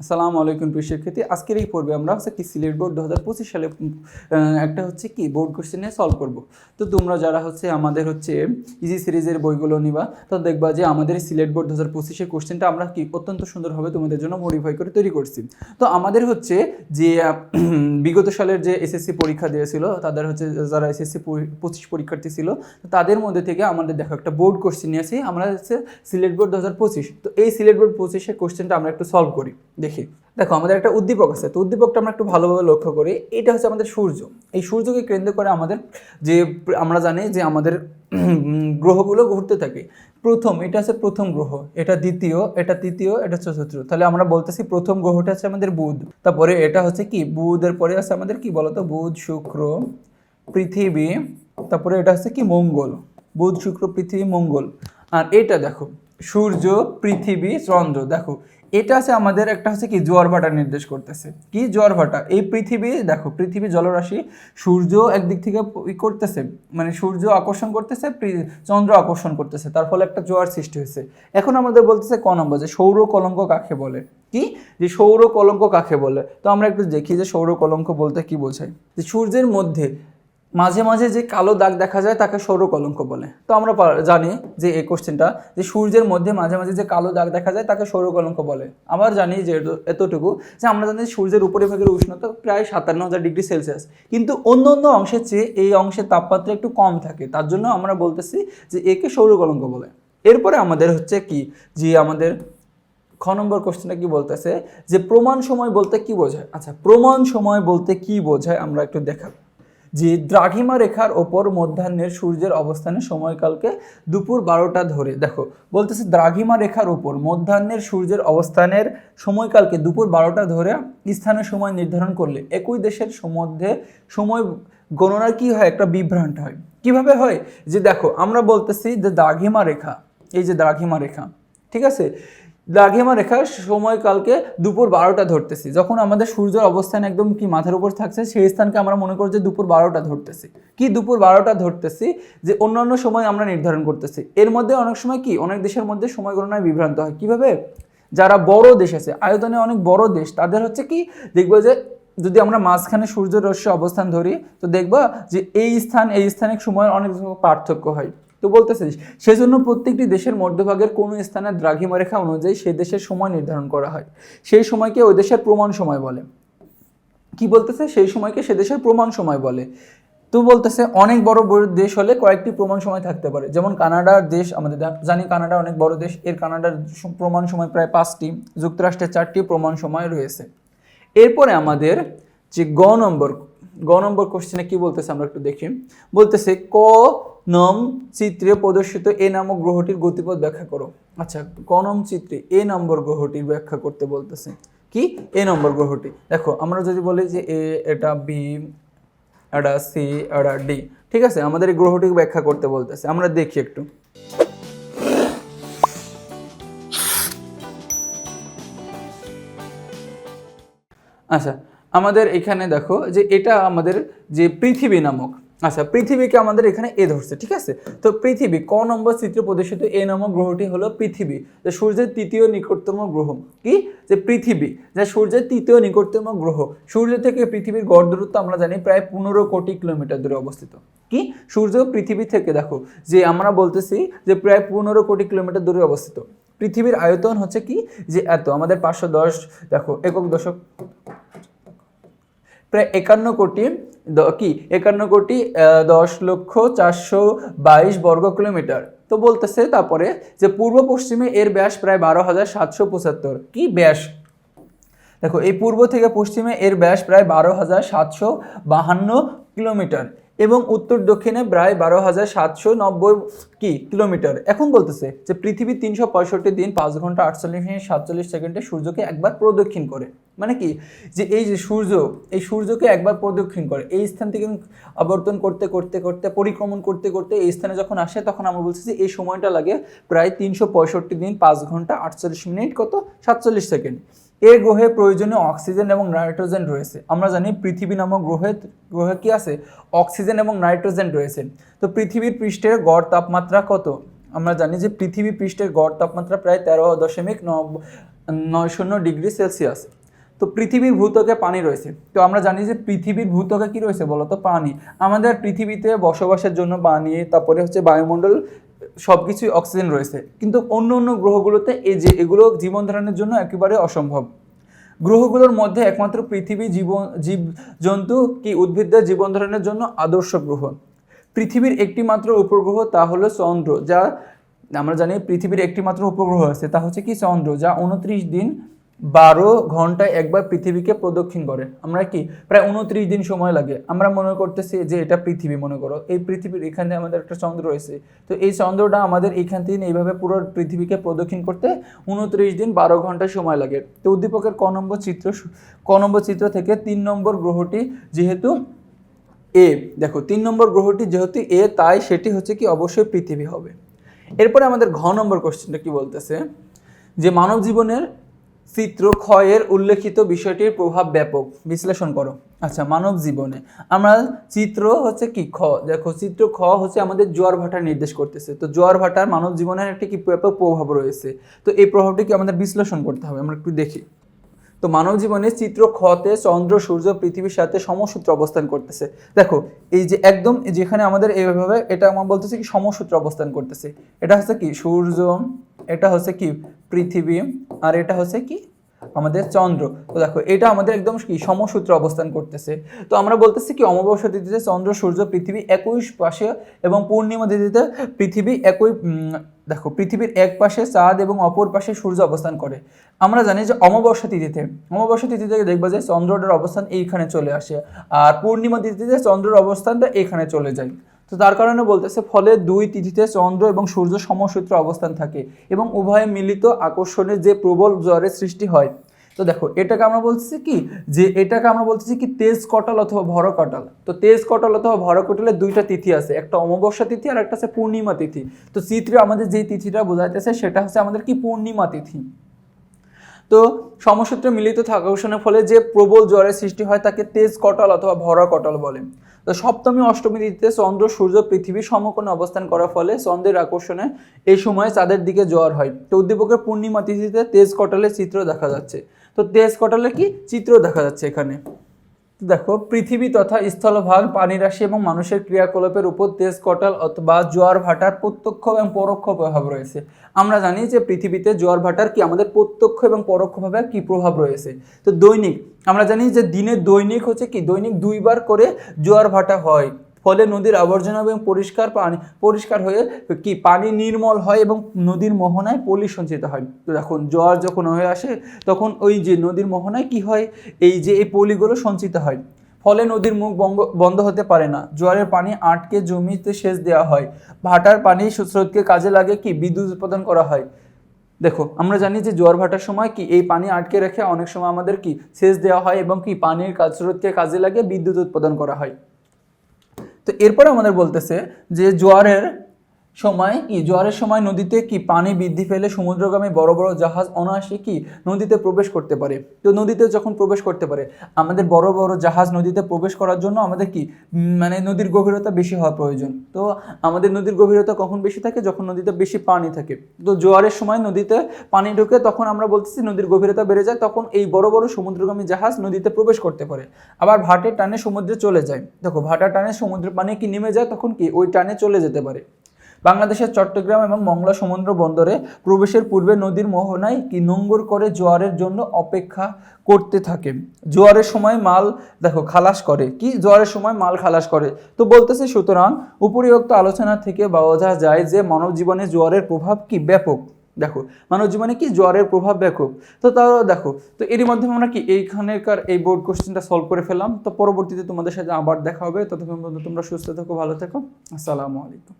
আসসালামু আলাইকুম প্রিয় শিক্ষার্থী। আজকের এই পর্বে আমরা হচ্ছে কি সিলেট বোর্ড দু হাজার পঁচিশ সালে একটা হচ্ছে কি বোর্ড কোশ্চেন সলভ করব। তো তোমরা যারা হচ্ছে আমাদের হচ্ছে ইজি সিরিজের বইগুলো নিবা, তো দেখবা যে আমাদের সিলেট বোর্ড দু হাজার পঁচিশের কোশ্চেনটা আমরা কি অত্যন্ত সুন্দরভাবে তোমাদের জন্য মডিফাই করে তৈরি করছি। তো আমাদের হচ্ছে যে বিগত সালের যে এসএসসি পরীক্ষা দিয়েছিল তাদের হচ্ছে যারা এসএসসি পঁচিশ পরীক্ষার্থী ছিল তাদের মধ্যে থেকে আমাদের দেখো একটা বোর্ড কোশ্চেন নিয়ে আসি। আমরা হচ্ছে সিলেট বোর্ড দু হাজার পঁচিশ। তো এই সিলেট বোর্ড পঁচিশের কোশ্চেনটা আমরা একটু সলভ করি। দেখি। দেখো, আমাদের একটা উদ্দীপক আছে। তো উদ্দীপকটা আমরা একটু ভালোভাবে লক্ষ্য করি। এটা হচ্ছে আমাদের সূর্য। এই সূর্যকে কেন্দ্র করে আমাদের যে, আমরা জানি যে আমাদের গ্রহগুলো ঘুরতে থাকে। প্রথম, এটা হচ্ছে প্রথম গ্রহ। এটা দ্বিতীয়, এটা তৃতীয়, এটা চতুর্থ। তাহলে আমরা বলতেছি প্রথম গ্রহটা হচ্ছে আমাদের বুধ। তারপরে এটা হচ্ছে কি? বুধের পরে আছে আমাদের কি বলতো? বুধ, শুক্র, পৃথিবী। তারপরে এটা হচ্ছে কি? মঙ্গল। বুধ, শুক্র, পৃথিবী, মঙ্গল। আর এটা দেখো সূর্য, পৃথিবী, চন্দ্র। দেখো, এটা আছে আমাদের একটা হচ্ছে কি জোয়ার ভাটা নির্দেশ করতেছে। কি জোয়ার ভাটা? এই পৃথিবী, দেখো, পৃথিবী জলরাশি সূর্য একদিক থেকে ই করতেছে মানে সূর্য আকর্ষণ করতেছে চন্দ্র আকর্ষণ করতেছে, তার ফলে একটা জোয়ার সৃষ্টি হয়েছে। এখন আমাদের বলতেছে ক নম্বর, যে সৌর কলঙ্ক কাকে বলে? কি? যে সৌর কলঙ্ক কাকে বলে? তো আমরা একটু দেখি যে সৌর কলঙ্ক বলতে কি বোঝায়? যে সূর্যের মধ্যে মাঝে মাঝে যে কালো দাগ দেখা যায় তাকে সৌর কলঙ্ক বলে। তো আমরা জানি যে এই কোশ্চেনটা যে সূর্যের মধ্যে মাঝে মাঝে যে কালো দাগ দেখা যায় তাকে সৌর কলঙ্ক বলে। আবার জানি যে এতটুকু যে আমরা জানি সূর্যের উপরিভাগের উষ্ণতা প্রায় সাতান্ন হাজার ডিগ্রি সেলসিয়াস। কিন্তু অন্য অন্য অংশের চেয়ে এই অংশের তাপমাত্রা একটু কম থাকে। তার জন্য আমরা বলতেছি যে একে সৌর কলঙ্ক বলে। এরপরে আমাদের হচ্ছে কি? যে আমাদের খ নম্বর কোশ্চেনটা কি বলতেছে? যে প্রমাণ সময় বলতে কি বোঝায়? আচ্ছা প্রমাণ সময় বলতে কি বোঝায় আমরা একটু দেখাবো যে দ্রাঘিমা রেখার ওপর মধ্যাহ্নের সূর্যের অবস্থানের সময়কালকে দুপুর বারোটা ধরে। দেখো, বলতেছে দ্রাঘিমা রেখার ওপর মধ্যাহ্নের সূর্যের অবস্থানের সময়কালকে দুপুর বারোটা ধরে স্থানের সময় নির্ধারণ করলে একই দেশের মধ্যে সময় গণনার কি হয়? একটা বিভ্রান্ত হয়। কীভাবে হয়? যে দেখো, আমরা বলতেছি যে দ্রাঘিমা রেখা, এই যে দ্রাঘিমা রেখা, ঠিক আছে? দ্রাঘিমা রেখা সময়কালকে দুপুর বারোটা ধরতেছি। যখন আমাদের সূর্যের অবস্থান একদম কি মাথার উপর থাকছে, সেই স্থানকে আমরা মনে করি যে দুপুর বারোটা ধরতেছি। কি দুপুর বারোটা ধরতেছি? যে অন্যান্য সময় আমরা নির্ধারণ করতেছি। এর মধ্যে অনেক সময় কি? অনেক দেশের মধ্যে সময় গণনায় বিভ্রান্ত হয়। কীভাবে? যারা বড় দেশ আছে, আয়তনে অনেক বড় দেশ, তাদের হচ্ছে কি? দেখব যে যদি আমরা মাঝখানে সূর্যের রশ্মি অবস্থান ধরি, তো দেখবা যে এই স্থান, এই স্থানে সময়ের অনেক পার্থক্য হয়। তো বলতেছিস, সেজন্য প্রত্যেকটি দেশের মধ্যভাগের কোনো স্থানের দ্রাঘিমা রেখা অনুযায়ী সেই দেশের সময় নির্ধারণ করা হয়। সেই সময়কে ওই দেশের প্রমাণ সময় বলে। কি বলতেছে? সেই সময়কে সে দেশের প্রমাণ সময় বলে। তো বলতেছে, অনেক বড় বড় দেশ হলে কয়েকটি প্রমাণ সময় থাকতে পারে। যেমন কানাডার দেশ, আমাদের জানি কানাডা অনেক বড় দেশ, এর কানাডার প্রমাণ সময় প্রায় পাঁচটি যুক্তরাষ্ট্রের চারটি প্রমাণ সময় রয়েছে। এরপরে আমাদের যে গ নম্বর গ নম্বর কোশ্চেনে কি বলতেছে আমরা একটু দেখি। বলতেছে, ক নম চিত্রে প্রদর্শিত এ নামক গ্রহটির গতিপথ ব্যাখ্যা করো। আচ্ছা। ক নম চিত্রে এ নম্বর গ্রহটির ব্যাখ্যা করতে বলতেছে। কি? এ নম্বর গ্রহটি। দেখো আমরা যদি বলি যে এ এটা বি এটা সি এটা ডি ঠিক আছে? আমাদের এই গ্রহটিকে ব্যাখ্যা করতে বলতেছে। আমরা দেখি একটু। আচ্ছা আমাদের এখানে দেখো যে এটা আমাদের যে পৃথিবী নামক আচ্ছা পৃথিবীকে আমাদের এখানে এ ধরছে, ঠিক আছে? তো পৃথিবী, ক নম্বর চিত্রে প্রদর্শিত এ নম্বর গ্রহটি হলো পৃথিবী, যে সূর্যের তৃতীয় নিকটতম গ্রহ। কি? যে পৃথিবী, যা সূর্যের তৃতীয় নিকটতম গ্রহ। সূর্য থেকে পৃথিবীর গড় দূরত্ব আমরা জানি প্রায় পনেরো কোটি কিলোমিটার দূরে অবস্থিত। কি? সূর্য পৃথিবী থেকে, দেখো, যে আমরা বলতেছি যে প্রায় পনেরো কোটি কিলোমিটার দূরে অবস্থিত। পৃথিবীর আয়তন হচ্ছে কি? যে এত, আমাদের পাঁচশো দশ, দেখো, একক দশক, প্রায় একান্ন কোটি কি? একান্ন কোটি দশ লক্ষ চারশো বাইশ বর্গ কিলোমিটার। তো বলতেছে তারপরে যে পূর্ব পশ্চিমে এর ব্যাস প্রায় বারো হাজার সাতশো পঁচাত্তর। কি ব্যাস? দেখো, এই পূর্ব থেকে পশ্চিমে এর ব্যাস প্রায় বারো হাজার সাতশো বাহান্ন কিলোমিটার। এবং উত্তর দক্ষিণে প্রায় বারো হাজার সাতশো নব্বই কি কিলোমিটার। এখন বলতেছে যে পৃথিবী তিনশো পঁয়ষট্টি দিন পাঁচ ঘণ্টা আটচল্লিশ মিনিট সাতচল্লিশ সেকেন্ডে সূর্যকে একবার প্রদক্ষিণ করে। মানে কি? যে এই যে সূর্য, এই সূর্যকে একবার প্রদক্ষিণ করে। এই স্থান থেকে আবর্তন করতে করতে করতে, পরিক্রমণ করতে করতে এই স্থানে যখন আসে, তখন আমরা বলছি যে এই সময়টা লাগে প্রায় তিনশো পঁয়ষট্টি দিন পাঁচ ঘণ্টা আটচল্লিশ মিনিট কত? সাতচল্লিশ সেকেন্ড। এই গ্রহে প্রয়োজনীয় অক্সিজেন এবং নাইট্রোজেন রয়েছে। আমরা জানি পৃথিবী নামক গ্রহে গ্রহে কি আছে? অক্সিজেন এবং নাইট্রোজেন রয়েছে। তো পৃথিবীর পৃষ্ঠের গড় তাপমাত্রা কত? আমরা জানি যে পৃথিবী পৃষ্ঠের গড় তাপমাত্রা প্রায় তেরো দশমিক নয় শূন্য ডিগ্রি সেলসিয়াস। তো পৃথিবীর ভূত্বকে পানি রয়েছে। তো আমরা জানি যে পৃথিবীর ভূত্বকে কি রয়েছে বলতো? পানি। আমাদের পৃথিবীতে বসবাসের জন্য পানি, তারপরে হচ্ছে বায়ুমণ্ডল সব কিছুই অক্সিজেন রয়েছে। কিন্তু অন্য অন্য গ্রহগুলোতে এই যে এগুলো জীবন ধারণের জন্য একেবারে অসম্ভব। গ্রহগুলোর মধ্যে একমাত্র পৃথিবী জীবন জীব জন্তু কি উদ্ভিদদের জীবন ধারণের জন্য আদর্শ গ্রহ। পৃথিবীর একটি মাত্র উপগ্রহ তা হলো চন্দ্র, যা আমরা জানি পৃথিবীর একটি মাত্র উপগ্রহ আছে, তা হচ্ছে কি চন্দ্র, যা উনত্রিশ দিন বারো ঘন্টায় একবার পৃথিবীকে প্রদক্ষিণ করে। আমরা কি? প্রায় উনত্রিশ দিন সময় লাগে। আমরা মনে করতেছি যে এটা পৃথিবী, মনে করো। এই পৃথিবীর এখানে আমাদের একটা চন্দ্র রয়েছে। তো এই চন্দ্রটা আমাদের এখান থেকে এইভাবে পুরো পৃথিবীকে প্রদক্ষিণ করতে উনত্রিশ দিন বারো ঘণ্টা সময় লাগে। তো উদ্দীপকের ক নম্বর চিত্র ক নম্বর চিত্র থেকে তিন নম্বর গ্রহটি যেহেতু এ, দেখো, তিন নম্বর গ্রহটি যেহেতু এ, তাই সেটি হচ্ছে কি অবশ্যই পৃথিবী হবে। এরপরে আমাদের ঘ নম্বর কোশ্চেনটা কি বলতেছে? যে মানব জীবনের চিত্র ক্ষয়ের উল্লেখিত বিষয়টির প্রভাব ব্যাপক। বিশ্লেষণ করো। আচ্ছা মানব জীবনে। আমরা চিত্র হচ্ছে কি? খ। দেখো, চিত্র ক্ষ হচ্ছে আমাদের জোয়ার ভাটা নির্দেশ করতেছে। তো জোয়ার ভাটার মানব জীবনের একটি কি ব্যাপক প্রভাব রয়েছে। তো এই প্রভাবটিকে আমাদের বিশ্লেষণ করতে হবে? আমরা একটু দেখি। তো মানব জীবনে চিত্র ক্ষতে চন্দ্র, সূর্য পৃথিবীর সাথে সমসূত্র অবস্থান করতেছে। দেখো, এই যে একদম যেখানে আমাদের এইভাবে এটা আমার বলতেছে কি সমসূত্র অবস্থান করতেছে। এটা হচ্ছে কি? সূর্য, এটা হচ্ছে কি? পৃথিবী, আর এটা হচ্ছে কি? আমাদের চন্দ্র। তো দেখো, এটা আমাদের একদম কি সমসূত্র অবস্থান করতেছে। তো আমরা বলতেছি কি, অমাবস্যা তিথিতে চন্দ্র, সূর্য পৃথিবী একই পাশে এবং পূর্ণিমা তিথিতে পৃথিবী একই দেখো, পৃথিবীর এক পাশে চাঁদ এবং অপর পাশে সূর্য অবস্থান করে। আমরা জানি যে অমাবস্যা তিথিতে অমাবস্যা তিথিতে দেখবা যে চন্দ্রটার অবস্থান এইখানে চলে আসে। আর পূর্ণিমা তিথিতে চন্দ্রের অবস্থানটা এখানে চলে যায়। তো তার কারণে বলতেছে, ফলে দুই তিথিতে চন্দ্র এবং সূর্য সমসূত্র অবস্থান থাকে এবং উভয়ে মিলিত আকর্ষণের যে প্রবল জ্বরের সৃষ্টি হয়। তো দেখো, এটাকে আমরা বলতেছি কি, যে এটাকে আমরা বলতেছি কি, তেজ কটাল অথবা ভর কটাল। তো তেজ কটাল অথবা ভর কটালের দুইটা তিথি আছে, একটা অমাবস্যা তিথি আর একটা আছে পূর্ণিমা তিথি। তো চিত্রে আমাদের যেই তিথিটা বোঝাইতেছে, সেটা হচ্ছে আমাদের কি, পূর্ণিমা তিথি। তো সমসূত্রে মিলিত থাকাকর্ষণের ফলে যে প্রবল জ্বরের সৃষ্টি হয় তাকে তেজ কটল অথবা ভরা কটল বলে। তো সপ্তমী, অষ্টমী তিথিতে চন্দ্র, সূর্য পৃথিবীর সমকোণে অবস্থান করার ফলে চন্দ্রের আকর্ষণে এই সময় চাঁদের দিকে জ্বর হয়। তো উদ্দীপকের পূর্ণিমা তিথিতে তেজ কটলের চিত্র দেখা যাচ্ছে। তো তেজ কটালে কি? চিত্র দেখা যাচ্ছে এখানে। দেখো, পৃথিবী তথা স্থলভাগ, পানিরাশি এবং মানুষের ক্রিয়াকলাপের উপর তেজ, কটাল অথবা জোয়ার ভাটার প্রত্যক্ষ এবং পরোক্ষ প্রভাব রয়েছে। আমরা জানি যে পৃথিবীতে জোয়ার ভাটার কি আমাদের প্রত্যক্ষ এবং পরোক্ষভাবে কি প্রভাব রয়েছে। তো দৈনিক, আমরা জানি যে দিনে দৈনিক হচ্ছে কি? দৈনিক দুইবার করে জোয়ার ভাটা হয়। ফলে নদীর আবর্জনা এবং পরিষ্কার পানি, পরিষ্কার হয়ে কি পানি নির্মল হয় এবং নদীর মোহনায় পলি সঞ্চিত হয়। তো দেখুন, জোয়ার যখন হয়ে আসে, তখন ওই যে নদীর মোহনায় কি হয়? এই যে এই পলিগুলো সঞ্চিত হয়। ফলে নদীর মুখ বন্ধ হতে পারে না। জোয়ারের পানি আটকে জমিতে সেচ দেওয়া হয়। ভাটার পানি স্রোতকে কাজে লাগে কি? বিদ্যুৎ উৎপাদন করা হয়। দেখো, আমরা জানি যে জোয়ার ভাটার সময় কি এই পানি আটকে রেখে অনেক সময় আমাদের কি সেচ দেওয়া হয় এবং কি পানির কাজ স্রোতকে কাজে লাগে বিদ্যুৎ উৎপাদন করা হয়। তো এরপরে আমাদের বলতেছে যে জোয়ারের সময় কি? জোয়ারের সময় নদীতে কি পানি বৃদ্ধি পেলে সমুদ্রগামী বড় বড় জাহাজ অনায়াসে কি নদীতে প্রবেশ করতে পারে? তো নদীতে যখন প্রবেশ করতে পারে, আমাদের বড় বড় জাহাজ নদীতে প্রবেশ করার জন্য আমাদের কি মানে নদীর গভীরতা বেশি হওয়া প্রয়োজন। তো আমাদের নদীর গভীরতা কখন বেশি থাকে? যখন নদীতে বেশি পানি থাকে। তো জোয়ারের সময় নদীতে পানি ঢুকে তখন আমরা বলতেছি নদীর গভীরতা বেড়ে যায়, তখন এই বড় বড় সমুদ্রগামী জাহাজ নদীতে প্রবেশ করতে পারে। আবার ভাটের টানে সমুদ্রে চলে যায়। দেখো, ভাটার টানে সমুদ্রের পানি কি নেমে যায়? তখন কি ওই টানে চলে যেতে পারে। বাংলাদেশের চট্টগ্রাম এবং মংলা সমুদ্র বন্দরে প্রবেশের পূর্বে নদীর মোহনায় কি নোঙ্গর করে জোয়ারের জন্য অপেক্ষা করতে থাকে? জোয়ারের সময় মাল, দেখো, খালাস করে। কি জোয়ারের সময় মাল খালাস করে? তো বলতেছে, সুতরাং উপরিউক্ত আলোচনা থেকে বোঝা যায় যে মানব জীবনে জোয়ারের প্রভাব কি ব্যাপক? দেখো, মানব জীবনে কি জ্বরের প্রভাব ব্যাপক? তো তাও দেখো, তো এরই মাধ্যমে আমরা কি এইখানেকার এই বোর্ড কোশ্চেনটা সলভ করে ফেলাম তো পরবর্তীতে তোমাদের সাথে আবার দেখা হবে। ততক্ষণ পর্যন্ত তোমরা সুস্থ থেকো, ভালো থেকো। আসসালামু আলাইকুম।